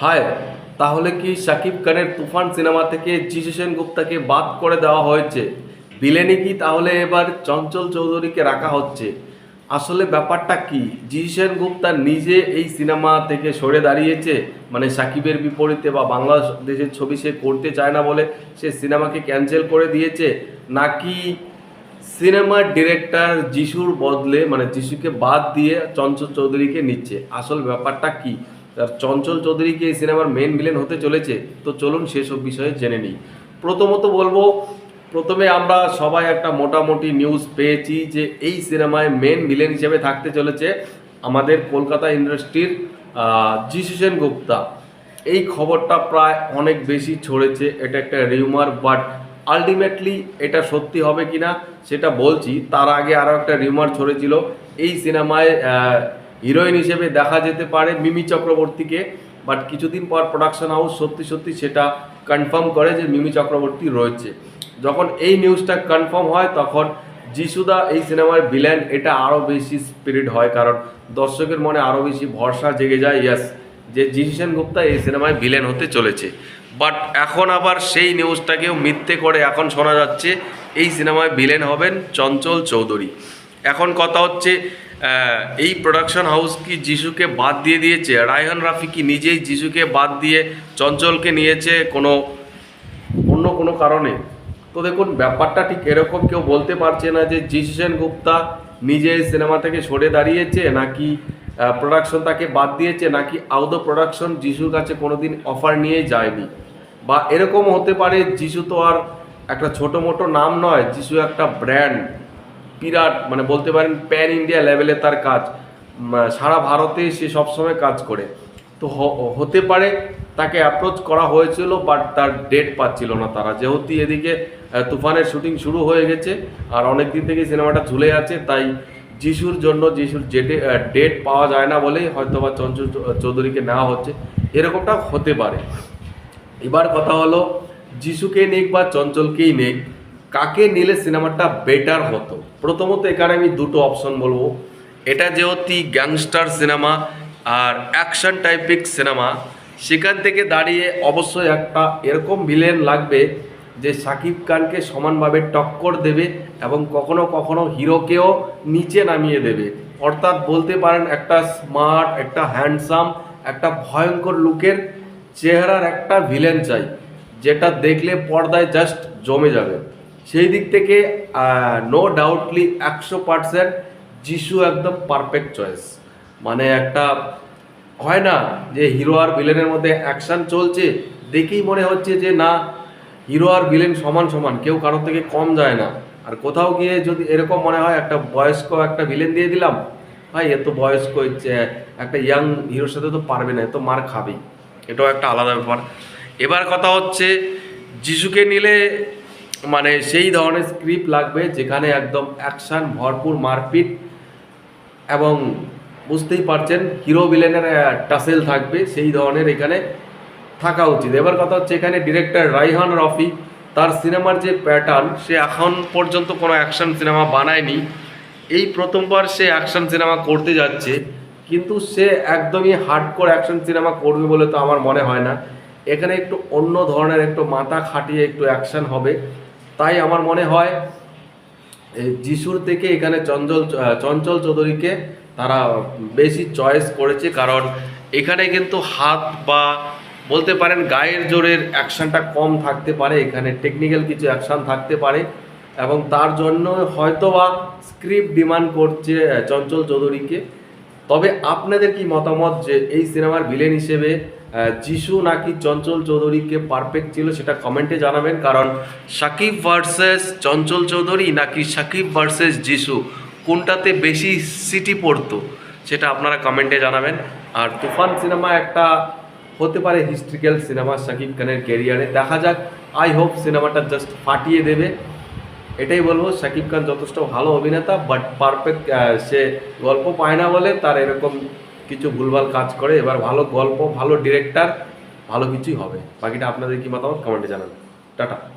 হায়, তাহলে কি শাকিব খানের তুফান সিনেমা থেকে যিশু সেনগুপ্তাকে বাদ করে দেওয়া হয়েছে? বিলেনে কি তাহলে এবার চঞ্চল চৌধুরীকে রাখা হচ্ছে? আসলে ব্যাপারটা কি? যিশু সেনগুপ্তা নিজে এই সিনেমা থেকে সরে দাঁড়িয়েছে? মানে সাকিবের বিপরীতে বা বাংলাদেশের ছবি সে করতে চায় না বলে সে সিনেমাকে ক্যান্সেল করে দিয়েছে? নাকি সিনেমার ডিরেক্টর যিশুর বদলে মানে যিশুকে বাদ দিয়ে চঞ্চল চৌধুরীকে নিচ্ছে? আসল ব্যাপারটা কি? আর চঞ্চল চৌধুরী কি এই সিনেমার মেন ভিলেন হতে চলেছে। তো চলুন সেসব বিষয়ে জেনে নিই। প্রথমত বলব, প্রথমে আমরা সবাই একটা মোটামুটি নিউজ পেয়েছি যে এই সিনেমায় মেন ভিলেন হিসেবে থাকতে চলেছে আমাদের কলকাতা ইন্ডাস্ট্রির যিশু সেন গুপ্তা এই খবরটা প্রায় অনেক বেশি ছড়েছে, এটা একটা রিউমার বাট আলটিমেটলি এটা সত্যি হবে কিনা সেটা বলছি। তার আগে আরও একটা রিউমার ছড়েছিল, এই সিনেমায় হিরোইন হিসেবে দেখা যেতে পারে মিমি চক্রবর্তীকে, বাট কিছুদিন পর প্রোডাকশন হাউস সত্যি সত্যি সেটা কনফার্ম করে যে মিমি চক্রবর্তী রয়েছে। যখন এই নিউজটা কনফার্ম হয়, তখন যিশুদা এই সিনেমার ভিলেন, এটা আরও বেশি স্পিরিট হয়, কারণ দর্শকের মনে আরও বেশি ভরসা জেগে যায় ইয়াস যে যিশু সেনগুপ্তা এই সিনেমায় ভিলেন হতে চলেছে। বাট এখন আবার সেই নিউজটাকেও মিথ্যে করে এখন শোনা যাচ্ছে, এই সিনেমায় ভিলেন হবেন চঞ্চল চৌধুরী। এখন কথা হচ্ছে এই প্রোডাকশন হাউস কি যিশুকে বাদ দিয়ে দিয়েছে? রায়হান রাফি কি নিজেই যিশুকে বাদ দিয়ে চঞ্চলকে নিয়েছে কোনো অন্য কোনো কারণে? তো দেখুন, ব্যাপারটা ঠিক এরকম কেউ বলতে পারছে না যে যিশু সেন গুপ্তা নিজে সিনেমা থেকে সরে দাঁড়িয়েছে, নাকি প্রোডাকশন তাকে বাদ দিয়েছে, নাকি আউদো প্রোডাকশন যিশুর কাছে কোনোদিন অফার নিয়ে যায়নি? বা এরকম হতে পারে যিশু তো আর একটা ছোটো মোটো নাম নয় যিশু একটা ব্র্যান্ড বিরাট মানে বলতে পারেন প্যান ইন্ডিয়া লেভেলে তার কাজ। সারা ভারতে সে সবসময় কাজ করে। তো হতে পারে তাকে অ্যাপ্রোচ করা হয়েছিল বাট তার ডেট পাচ্ছিল না তারা। যেহেতু এদিকে তুফানের শুটিং শুরু হয়ে গেছে, আর অনেক দিন থেকে সিনেমাটা ঝুলে আছে, তাই যিশুর জন্য, যিশুর জেটে ডেট পাওয়া যায় না বলেই হয়তো বা চঞ্চল চৌধুরীকে নেওয়া হচ্ছে। এরকমটা হতে পারে। এবার কথা হলো যিশুকে নেক বা চঞ্চলকেই নেক কাকে নিলে সিনেমাটা বেটার হতো? প্রথমত এখানে আমি দুটো অপশন বলব। এটা যেহেতু গ্যাংস্টার সিনেমা আর অ্যাকশন টাইপিক সিনেমা সেখান থেকে দাঁড়িয়ে অবশ্যই একটা এরকম ভিলেন লাগবে যে সাকিব খানকে সমানভাবে টক্কর দেবে এবং কখনো কখনো হিরোকেও নিচে নামিয়ে দেবে। অর্থাৎ বলতে পারেন একটা স্মার্ট একটা হ্যান্ডসাম একটা ভয়ঙ্কর লুকের চেহারার একটা ভিলেন চাই, যেটা দেখলে পর্দায় জাস্ট জমে যাবে। সেই দিক থেকে নো ডাউটলি একশো পার্সেন্ট যিশু একদম পারফেক্ট চয়েস মানে একটা, হয় না যে হিরো আর ভিলেনের মধ্যে অ্যাকশন চলছে, দেখেই মনে হচ্ছে যে না হিরো আর ভিলেন সমান সমান, কেউ কারোর থেকে কম যায় না। আর কোথাও গিয়ে যদি এরকম মনে হয়, একটা বয়স্ক একটা ভিলেন দিয়ে দিলাম, ভাই এত বয়স্ক হচ্ছে একটা ইয়াং হিরোর সাথে তো পারবে না এত মার খাবেই। এটাও একটা আলাদা ব্যাপার। এবার কথা হচ্ছে, যিশুকে নিলে মানে সেই ধরনের স্ক্রিপ্ট লাগবে যেখানে একদম অ্যাকশন ভরপুর মারপিট এবং বুঝতেই পারছেন হিরো ভিলেনের টাসেল থাকবে, সেই ধরনের এখানে থাকা উচিত। এবার কথা হচ্ছে এখানে ডিরেক্টর রাইহান রফি, তার সিনেমার যে প্যাটার্ন সে এখন পর্যন্ত কোনো অ্যাকশন সিনেমা বানায়নি। এই প্রথমবার সে অ্যাকশন সিনেমা করতে যাচ্ছে, কিন্তু সে একদমই হার্ডকোর অ্যাকশন সিনেমা করবে বলে তো আমার মনে হয় না। এখানে একটু অন্য ধরনের, একটু মাথা খাটিয়ে একটু অ্যাকশন হবে। তাই আমার মনে হয় যিশুর থেকে এখানে চঞ্চল চঞ্চল চৌধুরীকে তারা বেশি চয়েস করেছে। কারণ এখানে কিন্তু হাত বা বলতে পারেন গায়ের জোরের অ্যাকশনটা কম থাকতে পারে। এখানে টেকনিক্যাল কিছু অ্যাকশন থাকতে পারে। এবং তার জন্য হয়তো বা স্ক্রিপ্ট ডিমান্ড করছে চঞ্চল চৌধুরীকে। তবে আপনাদের কি মতামত যে এই সিনেমার ভিলেন হিসেবে যিশু নাকি চঞ্চল চৌধুরীকে পারফেক্ট ছিল সেটা কমেন্টে জানাবেন, কারণ সাকিব ভার্সেস চঞ্চল চৌধুরী নাকি সাকিব ভার্সেস যিশু? কোনটাতে বেশি সিটি পড়তো? সেটা আপনারা কমেন্টে জানাবেন। আর তুফান সিনেমা একটা হতে পারে হিস্ট্রিক্যাল সিনেমা সাকিব খানের ক্যারিয়ারে দেখা যাক আই হোপ সিনেমাটা জাস্ট ফাটিয়ে দেবে। এটাই বলব শাকিব খান যথেষ্ট ভালো অভিনেতা বাট পারফেক্ট সে গল্প পায় না বলে তার এরকম কিছু ভুলভাল কাজ করে, এবার ভালো গল্প, ভালো ডিরেক্টর ভালো কিছুই হবে। বাকিটা আপনাদের কি মতামত? কমেন্টে জানান। টাটা।